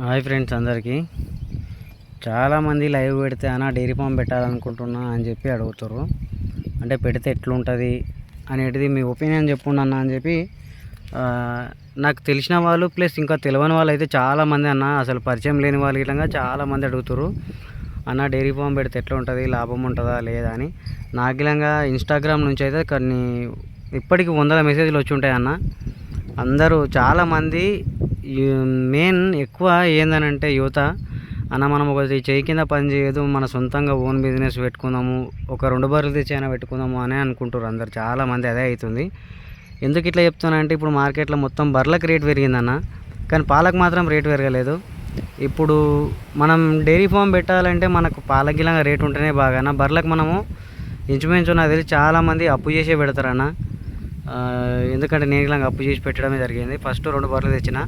Hi friends అందరికీ. చాలామంది live పెడితే అన్న డైరీ ఫామ్ పెట్టాలనుకుంటున్నా అని చెప్పి అడుగుతారు అంటే పెడితే ఎట్లుంటుంది అనేటిది మీ ఒపీనియన్ చెప్పుండి అన్న అని చెప్పి నాకు తెలిసిన వాళ్ళు ప్లస్ ఇంకా తెలియని వాళ్ళు అయితే చాలామంది అన్న అసలు పరిచయం లేని వాళ్ళు ఇట్లా చాలామంది అడుగుతారు అన్న డైరీ ఫామ్ పెడితే ఎట్లా ఉంటుంది లాభం ఉంటుందా? లేదా? అని. నాకు ఇన్స్టాగ్రామ్ నుంచి అయితే కొన్ని ఇప్పటికి వందల మెసేజ్లు వచ్చి ఉంటాయి అన్న. అందరూ చాలామంది మెయిన్ ఎక్కువ ఏందనంటే యువత అన్న మనం ఒక చేయి కింద పని చేయదు మన సొంతంగా ఓన్ బిజినెస్ పెట్టుకుందాము ఒక రెండు బర్రెలు తెచ్చి అయినా పెట్టుకుందాము అని అనుకుంటారు అందరు. చాలామంది అదే అవుతుంది. ఎందుకు ఇట్లా చెప్తున్నానంటే ఇప్పుడు మార్కెట్లో మొత్తం బర్రెలకు రేట్ పెరిగిందన్న కానీ పాలకు మాత్రం రేట్ పెరగలేదు. ఇప్పుడు మనం డైరీ ఫామ్ పెట్టాలంటే మనకు పాలకి రేటు రేట్ ఉంటేనే బాగా బర్రెలకు మనము ఇంచుమించు నాకు తెలిసి చాలామంది అప్పు చేసే పెడతారన్న. ఎందుకంటే నేను ఇలా అప్పు చేసి పెట్టడమే జరిగింది. ఫస్ట్ రెండు బర్రెలు తెచ్చిన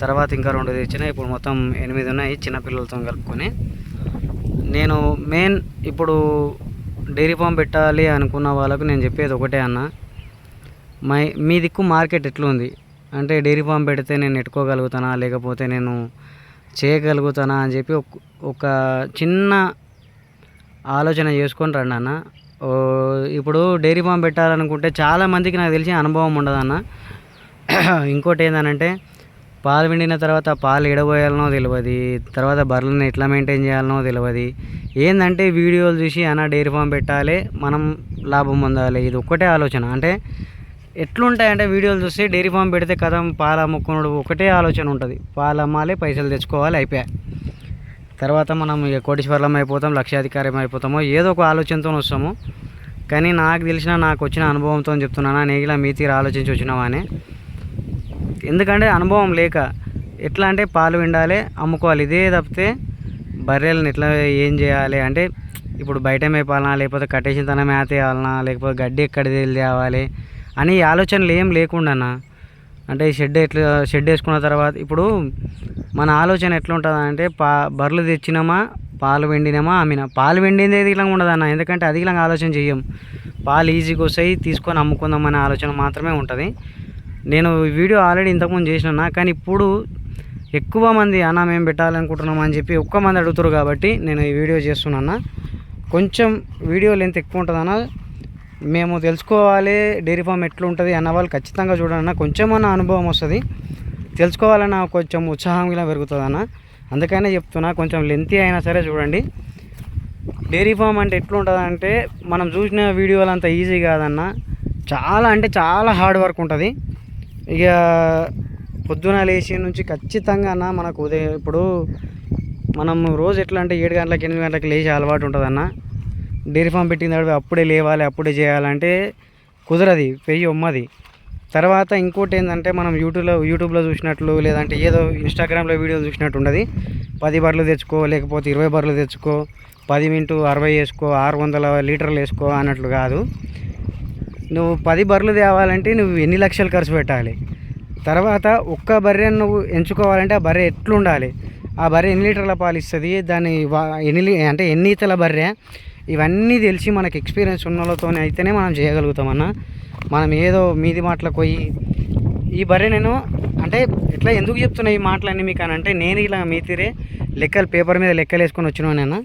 తర్వాత ఇంకా రెండు తెచ్చిన. ఇప్పుడు మొత్తం ఎనిమిది ఉన్నాయి చిన్నపిల్లలతో కలుపుకొని. నేను మెయిన్ ఇప్పుడు డైరీ ఫామ్ పెట్టాలి అనుకున్న వాళ్ళకు నేను చెప్పేది ఒకటే అన్న. మై మీ దిక్కు మార్కెట్ ఎట్లుంది? అంటే డైరీ ఫామ్ పెడితే నేను ఎట్టుకోగలుగుతానా? లేకపోతే నేను చేయగలుగుతానా అని చెప్పి ఒక- ఒక చిన్న ఆలోచన చేసుకొని రండి అన్న. ఇప్పుడు డైరీ ఫామ్ పెట్టాలనుకుంటే చాలా మందికి నాకు తెలిసి అనుభవం ఉండదన్న ఇంకోటి ఏంటంటే పాలు పిండిన తర్వాత పాలు ఎడబోయాలనో తెలియదు తర్వాత బర్రెలను ఎట్లా మెయింటైన్ చేయాలనో తెలియదు ఏంటంటే వీడియోలు చూసి అన్న డైరీ ఫామ్ పెట్టాలి మనం లాభం పొందాలి. ఇది ఒక్కటే ఆలోచన. అంటే ఎట్లుంటాయంటే వీడియోలు చూస్తే డైరీ ఫామ్ పెడితే కథం పాలు అమ్ముకున్నాడు ఒకటే ఆలోచన ఉంటుంది. పాలు అమ్మాలి పైసలు తెచ్చుకోవాలి అయిపోయాయి. తర్వాత మనం ఇక కోటీశ్వరం అయిపోతాం లక్ష్యాధికారం అయిపోతామో ఏదో ఒక ఆలోచనతో వస్తాము. కానీ నాకు తెలిసిన నాకు వచ్చిన అనుభవంతో చెప్తున్నానా నేగిలా మీ తీరు ఆలోచించి వచ్చినావా అని. ఎందుకంటే అనుభవం లేక ఎట్లా అంటే పాలు విండాలి అమ్ముకోవాలి. ఇదే తప్పితే బర్రెలను ఎట్లా ఏం చేయాలి అంటే ఇప్పుడు బయట మేపాలనా లేకపోతే కట్టేసిన తన మేత వేయాలనా లేకపోతే గడ్డి ఎక్కడ తేవాలి అని ఆలోచనలు ఏం లేకుండా అంటే షెడ్ ఎట్లా షెడ్ వేసుకున్న తర్వాత ఇప్పుడు మన ఆలోచన ఎట్లా ఉంటుంది అంటే పా బర్రెలు తెచ్చినామా పాలు వెండినామా అమ్మినా. పాలు వెండింది ఏది ఇలా ఉండదు అన్న. ఎందుకంటే అది ఇలా ఆలోచన చెయ్యం. పాలు ఈజీగా వస్తాయి తీసుకొని అమ్ముకుందాం అనే ఆలోచన మాత్రమే ఉంటుంది. నేను వీడియో ఆల్రెడీ ఇంతకుముందు చేసిన కానీ ఇప్పుడు ఎక్కువ మంది అన్న మేము పెట్టాలనుకుంటున్నాం అని చెప్పి ఒక్క మంది అడుగుతారు కాబట్టి నేను ఈ వీడియో చేస్తున్నా కొంచెం వీడియో లెంత్ ఎక్కువ ఉంటుందన్న మేము తెలుసుకోవాలి డైరీ ఫామ్ ఎట్లుంటుంది అన్న వాళ్ళు ఖచ్చితంగా చూడాలన్న కొంచెమన్నా అనుభవం వస్తుంది. తెలుసుకోవాలన్న కొంచెం ఉత్సాహం ఇలా పెరుగుతుంది అన్న. అందుకనే చెప్తున్నా కొంచెం లెంతీ అయినా సరే చూడండి. డైరీ ఫామ్ అంటే ఎట్లుంటుంది అంటే మనం చూసిన వీడియోలు అంత ఈజీ కాదన్న. చాలా అంటే చాలా హార్డ్ వర్క్ ఉంటుంది. ఇక పొద్దున లేచి నుంచి ఖచ్చితంగా అన్న మనకు ఉదయం ఇప్పుడు మనం రోజు ఎట్లా అంటే ఏడు గంటలకు ఎనిమిది గంటలకు లేచి అలవాటు ఉంటుందన్న. డైరీ ఫామ్ పెట్టిన తర్వాత అప్పుడే లేవాలి అప్పుడే చేయాలంటే కుదరది పెయ్యి ఉమ్మది తర్వాత ఇంకోటి ఏంటంటే మనం యూట్యూబ్లో యూట్యూబ్లో చూసినట్లు లేదంటే ఏదో ఇన్స్టాగ్రామ్లో వీడియోలు చూసినట్టు ఉండదు. పది బర్రెలు తెచ్చుకో లేకపోతే ఇరవై బర్రెలు తెచ్చుకో పది మింటూ అరవై వేసుకో ఆరు వందల లీటర్లు వేసుకో అన్నట్లు కాదు. నువ్వు పది బర్రెలు తేవాలంటే నువ్వు ఎన్ని లక్షలు ఖర్చు పెట్టాలి? తర్వాత ఒక్క బర్రెను నువ్వు ఎంచుకోవాలంటే ఆ బర్రె ఎట్లుండాలి? ఆ బర్రె ఎన్ని లీటర్ల పాలు ఇస్తుంది? దాని ఎన్ని లీ- అంటే ఎన్ని ఈతల బర్రె? ఇవన్నీ తెలిసి మనకు ఎక్స్పీరియన్స్ ఉన్న వాళ్ళతోనే అయితేనే మనం చేయగలుగుతామన్న. మనం ఏదో మీది మాటలకు పోయి ఈ బర్రె నేను అంటే ఎట్లా ఎందుకు చెప్తున్నా ఈ మాటలన్నీ మీకు అని అంటే నేను ఇలా మీ తీరే లెక్కలు పేపర్ మీద లెక్కలు వేసుకొని వచ్చినాను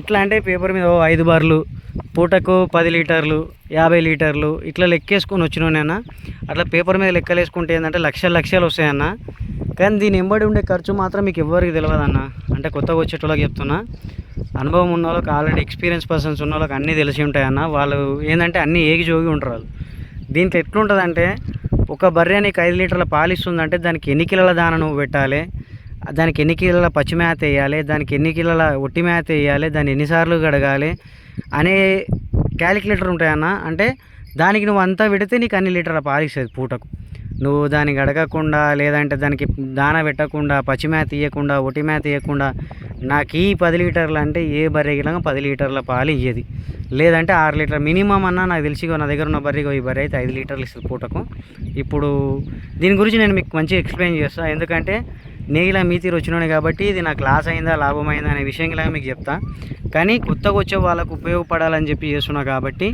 ఎట్లా అంటే పేపర్ మీద ఓ ఐదు బార్లు పూటకు పది లీటర్లు యాభై లీటర్లు ఇట్లా లెక్కేసుకొని వచ్చినానన్న అట్లా పేపర్ మీద లెక్కలు వేసుకుంటే ఏంటంటే లక్షలు లక్షలు వస్తాయన్న. కానీ దీని ఎంబడి ఉండే ఖర్చు మాత్రం మీకు ఎవరికి తెలియదన్న అంటే కొత్తగా వచ్చేటోళ్ళకి చెప్తున్నా. అనుభవం ఉన్న వాళ్ళకి ఆల్రెడీ ఎక్స్పీరియన్స్ పర్సన్స్ ఉన్న వాళ్ళకి అన్నీ తెలిసి ఉంటాయన్న. వాళ్ళు ఏంటంటే అన్నీ ఏగి జోగి ఉంటారు వాళ్ళు. దీంట్లో ఎట్లుంటుందంటే ఒక బర్రె నీకు ఐదు లీటర్ల పాలిస్తుందంటే దానికి ఎన్ని కిలోల దాన నువ్వు పెట్టాలి? దానికి ఎన్ని కిలోల పచ్చి మేత వేయాలి? దానికి ఎన్ని కిలోల ఒట్టి మేత వేయాలి? దాన్ని ఎన్నిసార్లు గడగాలి అనే క్యాలిక్యులేటర్ ఉంటాయన్న. అంటే దానికి నువ్వు అంతా పెడితే నీకు అన్ని లీటర్ల పాలిస్తుంది పూటకు. నువ్వు దానికి అడగకుండా లేదంటే దానికి దాన పెట్టకుండా పచ్చి మేత ఇవ్వకుండా ఒట్టి మేత ఇవ్వకుండా నాకు ఈ పది లీటర్లు అంటే ఏ బర్రె పది లీటర్ల పాలు ఇయ్యేది. లేదంటే ఆరు లీటర్ మినిమం అన్న నాకు తెలిసి నా దగ్గర ఉన్న బర్రె ఈ బర్రె అయితే ఐదు లీటర్లు ఇస్తుంది పూటకు. ఇప్పుడు దీని గురించి నేను మీకు మంచిగా ఎక్స్ప్లెయిన్ చేస్తాను ఎందుకంటే నేను ఇలా మీ తీరు వచ్చినాను కాబట్టి ఇది నాకు లాస్ అయిందా లాభం అయిందా అనే విషయం ఇలా మీకు చెప్తా. కానీ కొత్తగా వచ్చే వాళ్ళకు ఉపయోగపడాలని చెప్పి చేస్తున్నా కాబట్టి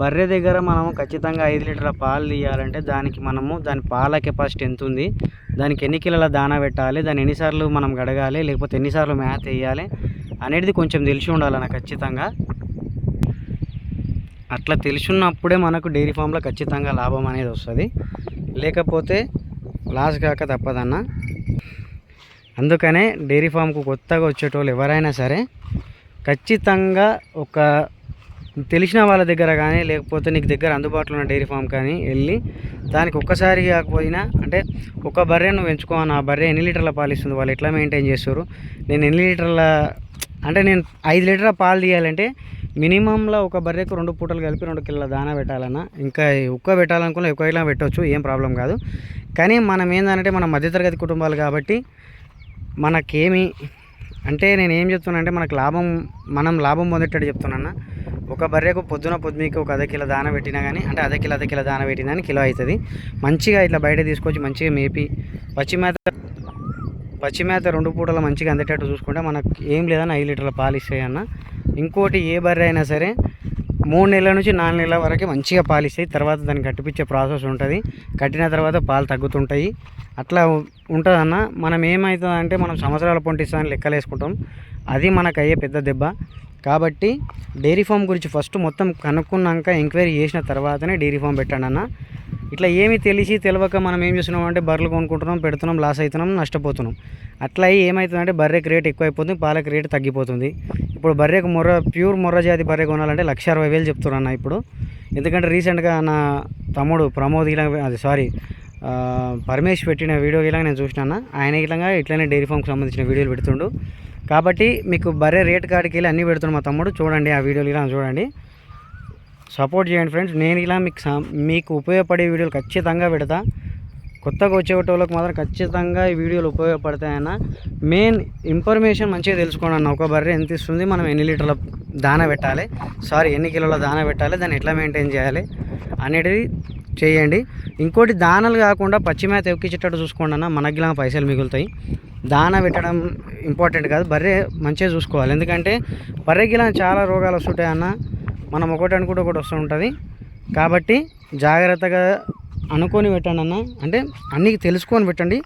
బర్రె దగ్గర మనము ఖచ్చితంగా ఐదు లీటర్ల పాలు తీయాలంటే దానికి మనము దాని పాల కెపాసిటీ ఎంత ఉంది దానికి ఎన్ని కిలోల దానా పెట్టాలి దాన్ని ఎన్నిసార్లు మనం గడగాలి లేకపోతే ఎన్నిసార్లు మేత వేయాలి అనేది కొంచెం తెలిసి ఉండాలన్న ఖచ్చితంగా. అట్లా తెలుసున్నప్పుడే మనకు డైరీ ఫామ్లో ఖచ్చితంగా లాభం అనేది వస్తుంది. లేకపోతే లాస్ కాక తప్పదన్న. అందుకనే డైరీ ఫామ్కు కొత్తగా వచ్చేటోళ్ళు ఎవరైనా సరే ఖచ్చితంగా ఒక తెలిసిన వాళ్ళ దగ్గర కానీ లేకపోతే నీకు దగ్గర అందుబాటులో ఉన్న డైరీ ఫామ్ కానీ వెళ్ళి దానికి ఒక్కసారి కాకపోయినా అంటే ఒక బర్రె నువ్వు ఎంచుకోవాలి ఆ బర్రె ఎన్ని లీటర్ల పాలు ఇస్తుంది వాళ్ళు ఎట్లా మెయింటైన్ చేస్తారు? నేను ఎన్ని లీటర్ల అంటే నేను ఐదు లీటర్ల పాలు తీయాలంటే మినిమంలో ఒక బర్రెకు రెండు పూటలు కలిపి రెండు కిలోల దానా పెట్టాలన్నా ఇంకా ఉక్క పెట్టాలనుకున్నా ఎక్కువ ఇలా పెట్టవచ్చు ఏం ప్రాబ్లం కాదు. కానీ మనం ఏంటంటే మన మధ్యతరగతి కుటుంబాలు కాబట్టి మనకేమి అంటే నేను ఏం చెప్తున్నా అంటే మనకు లాభం మనం లాభం పొందేటట్టు చెప్తున్నా ఒక బర్రెకు పొద్దున పొద్దునకి ఒక అర్ధ కిలో దాన పెట్టినా కానీ అంటే అర్ధ కిలో అర్ధ కిలో దాన పెట్టినా కానీ కిలో అవుతుంది మంచిగా ఇట్లా బయట తీసుకొచ్చి మంచిగా మేపి పచ్చి మేత పచ్చి మేత రెండు పూటలు మంచిగా అందేటట్టు చూసుకుంటే మనకు ఏం లేదని ఐదు లీటర్ల పాలు ఇస్తాయి అన్న ఇంకోటి ఏ బర్రె అయినా సరే మూడు నెలల నుంచి నాలుగు నెలల వరకు మంచిగా పాలు ఇస్తాయి. తర్వాత దాన్ని కట్టిపించే ప్రాసెస్ ఉంటుంది. కట్టిన తర్వాత పాలు తగ్గుతుంటాయి. అట్లా ఉంటుందన్న. మనం ఏమవుతుందంటే మనం సంవత్సరాల పొంటిస్తామని లెక్కలేసుకుంటాం. అది మనకు అయ్యే పెద్ద దెబ్బ. కాబట్టి డైరీ ఫామ్ గురించి ఫస్ట్ మొత్తం కనుక్కున్నాక ఎంక్వైరీ చేసిన తర్వాతనే డైరీ ఫామ్ పెట్టండి అన్న. ఇట్లా ఏమి తెలిసి తెలియక మనం ఏం చేస్తున్నాం అంటే బర్రెలు కొనుక్కుంటున్నాం పెడుతున్నాం లాస్ అవుతున్నాం నష్టపోతున్నాం. అట్లా అయ్యి ఏమవుతుందంటే బర్రెకి రేట్ ఎక్కువ అయిపోతుంది పాలకి రేట్ తగ్గిపోతుంది. ఇప్పుడు బర్రెకు మొర్ర ప్యూర్ మొర్ర జాతి బర్రె కొనాలంటే లక్ష అరవై వేలు చెప్తున్నారు అన్న ఇప్పుడు. ఎందుకంటే రీసెంట్గా నా తమ్ముడు ప్రమోద్ ఇలా అది సారీ పరమేష్ పెట్టిన వీడియో ఇలా నేను చూసినా ఆయన ఇలాగా ఇట్లనే డైరీ ఫామ్కి సంబంధించిన వీడియోలు పెడుతుండు. కాబట్టి మీకు బర్రె రేట్ కాడికి వెళ్ళి అన్నీ పెడుతున్నాం మా తమ్ముడు. చూడండి ఆ వీడియోలు ఇలా చూడండి. సపోర్ట్ చేయండి ఫ్రెండ్స్. నేను ఇలా మీకు మీకు ఉపయోగపడే వీడియోలు ఖచ్చితంగా పెడతా. కొత్తగా వచ్చే వాళ్ళకి మాత్రం ఖచ్చితంగా ఈ వీడియోలు ఉపయోగపడతాయన్న. మెయిన్ ఇన్ఫర్మేషన్ మంచిగా తెలుసుకోండి అన్న ఒక బర్రె ఎంత ఇస్తుంది? మనం ఎన్ని లీటర్ల దాన పెట్టాలి? సారీ ఎన్ని కిలోల దాన పెట్టాలి? దాన్ని ఎట్లా మెయింటైన్ చేయాలి? అనేది చేయండి. ఇంకోటి దానాలు కాకుండా పచ్చి మేత ఎక్కించేటట్టు చూసుకోండి అన్న మనకి పైసలు మిగులుతాయి. దాన పెట్టడం ఇంపార్టెంట్ కాదు. బర్రె మంచిగా చూసుకోవాలి. ఎందుకంటే బర్రెకి ఇలా చాలా రోగాలు వస్తుంటాయి అన్న. మనం ఒకటి అనుకుంటే ఒకటి వస్తూ ఉంటుంది. కాబట్టి జాగ్రత్తగా అనుకొని పెట్టండి అన్న. అంటే అన్నీ తెలుసుకొని పెట్టండి.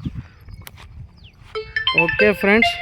Okay friends.